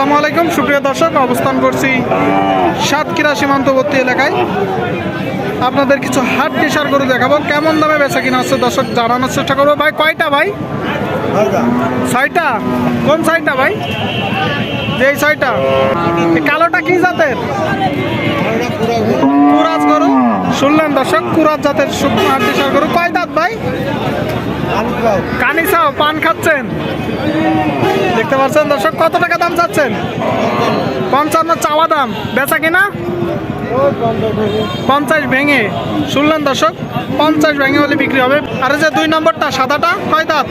আসসালামু আলাইকুম, সুপ্রিয় দর্শক, অবস্থান করছি সাতক্ষীরা সীমান্তবর্তী এলাকায়। আপনাদের কিছু হাট টিসার গরু দেখাবো, কেমন দামে বেচা কিনা হচ্ছে দর্শক, জানানোর চেষ্টা করব। ভাই, কয়টা ভাই? ছয়টা? কোন ছয়টা ভাই? এই ছয়টা? কালোটা কি জাতের? কুরাজ গরু। শুনলেন দর্শক, কুরাজ জাতের শুকনো হাট টিসার গরু। কয় দাঁত ভাই? কানি চাও পান খাচ্ছেন? দেখতে পাচ্ছেন দর্শক, কত টাকা দাম চাচ্ছেন? পঞ্চান্ন চাওয়া দাম। বেচা কিনা? পঞ্চাশ ভেঙে। শুনলেন দর্শক, পঞ্চাশ ভেঙে হলে বিক্রি হবে। আর যে দুই নম্বরটা, সাদাটা, কয় দাঁত?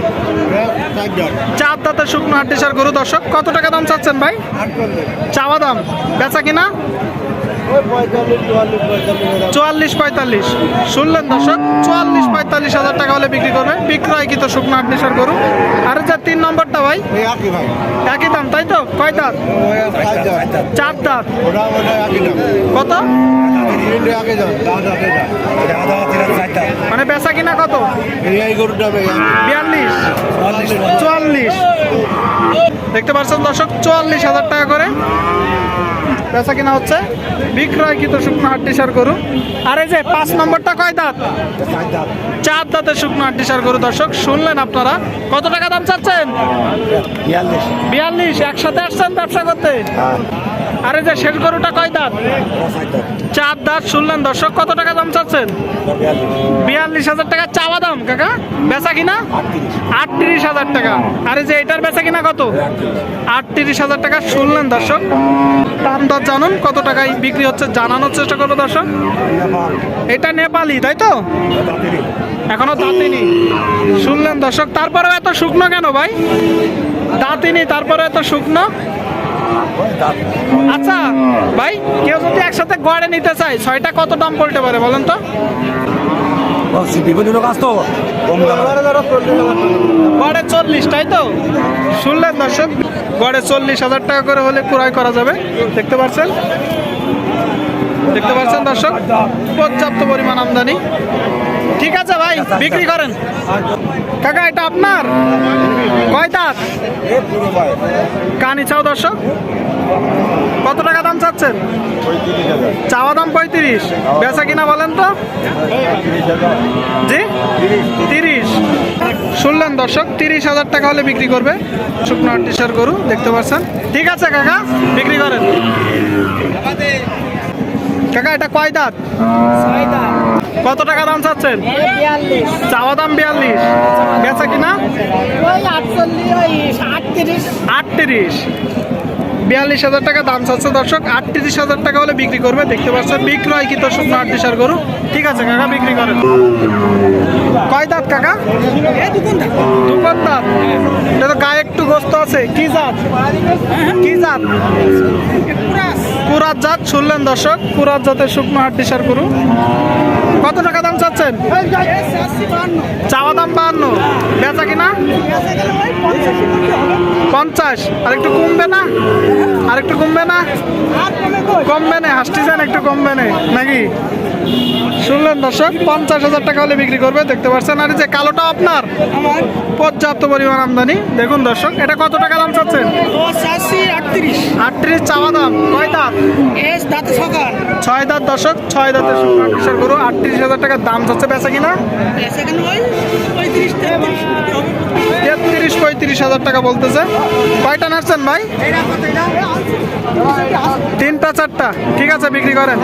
চার দাঁতের শুকনো হাট ডিসার গরু দর্শক, কত টাকা দাম চাচ্ছেন ভাই? চাওয়া দাম। বেচা কিনা? চুয়াল্লিশ পঁয়তাল্লিশ। শুনলেন দর্শক, চুয়াল্লিশ পঁয়তাল্লিশ হাজার টাকা হলে বিক্রি করবে তো শুকনো ডিসার গরু। আর যে তিন নম্বরটা ভাই, একই দাম, তাই তো? কয় দাঁত? চার দাঁত। কত? মানে বেচা কিনা কত? বিয়াল্লিশ। চুয়াল্লিশ। দেখতে পাচ্ছেন দর্শক, চুয়াল্লিশ হাজার টাকা করে বেচা কিনা হচ্ছে। বিক্রয় কৃত শুকনো হাড্ডি সার গরু। আর এই যে পাঁচ নম্বরটা কয় দাঁত? চার দাঁতের শুকনো হাড্ডি সার গরু দর্শক শুনলেন আপনারা। কত টাকা দাম চাচ্ছেন? বিয়াল্লিশ। একসাথে আসছেন ব্যবসা করতে? আরে যে শেষ গরুটা কয় দাঁত? চার দাঁত শুনলেন দর্শক কত টাকা দাম চাচ্ছেন? বিয়াল্লিশ। হাজার টাকা চাওয়া দাম কাকা? বেচা কিনা? আটত্রিশ। হাজার টাকা। আর যে এটার বেচা কিনা কত? আটত্রিশ হাজার টাকা শুনলেন দর্শক। দাম জানুন কত টাকায় বিক্রি হচ্ছে, জানানোর চেষ্টা করব দর্শক। এটা নেপালি, তাই তো? এখনও দাঁতিনি। শুনলেন দর্শক, তারপরেও এত শুকনো কেন ভাই? দাঁতিনি তারপরে এত শুকনো? আচ্ছা ভাই, কেউ যদি একসাথে গড়ে নিতে চায়, ছয়টা কত দাম পড়তে পারে বলেন তো? বিভিন্ন লোক আসতো গড়ে চল্লিশ তাই তো? শুনলেন দর্শক? গড়ে চল্লিশ হাজার টাকা করে হলে ক্রয় করা যাবে। দেখতে পাচ্ছেন দেখতে পাচ্ছেন দর্শক? পর্যাপ্ত পরিমাণ আমদানি। ঠিক আছে ভাই বিক্রি করেন। কাকা, এটা আপনার? কয় দাঁত? কানি চাও দর্শক? কত টাকা দাম চাচ্ছেন? চাওয়া দাম পঁয়ত্রিশ। বেচা কিনা বলেন তো? জি? তিরিশ। শুনলেন দর্শক, তিরিশ হাজার টাকা হলে বিক্রি করবে শুকনো আর্টিসার গরু, দেখতে পাচ্ছেন? ঠিক আছে কাকা, বিক্রি করেন। কাকা, এটা কয় দাঁত। কত টাকা দাম চাচ্ছেন? চাওয়া দাম বিয়াল্লিশ। বেচা কিনা? আটত্রিশ। আটত্রিশ বিয়াল্লিশ হাজার টাকা দাম চাচ্ছে দর্শক। আটত্রিশ হাজার টাকা হলে বিক্রি করবে। দেখতে পাচ্ছেন, বিক্রয় কি তো শুকনো আটত্রিশ গরু। ঠিক আছে, কাকা, বিক্রি করেন। কয় দাঁত, কাকা? দুকান দাঁত। এটা তো গায়ে একটু গোস্ত আছে। কি জাত? কি জাত? কুরাত জাত, শুনলেন দর্শক? কুরাত জাতের শুকনো হাট দিশার গরু। কত টাকা দাম চাচ্ছেন? চাওয়া দাম বাহান্ন। বেচা কিনা? পঞ্চাশ। আর একটু কমবে না? আর একটু কমবে না? কমবে না হাসতেছেন একটু কমবে না। নাকি? শুনলেন দর্শক পঞ্চাশ হাজার টাকা হলে বিক্রি করবে দেখতে পাচ্ছেন। আর এই যে কালোটা আপনার পর্যাপ্ত পরিমাণ আমদানি। দেখুন দর্শক এটা কত টাকা দাম চাচ্ছেন? আটত্রিশ। চাওয়া দাম। কয় দাঁত? ছয় দাঁত দর্শক ছয় দাঁতের আটত্রিশের গরু আটত্রিশ হাজার টাকার দাম চাচ্ছে বেচা কিনা? তেত্রিশ পঁয়ত্রিশ হাজার টাকা বলতেছে। কয়টা নাচছেন ভাই? তিনটা চারটা। ঠিক আছে বিক্রি করেন।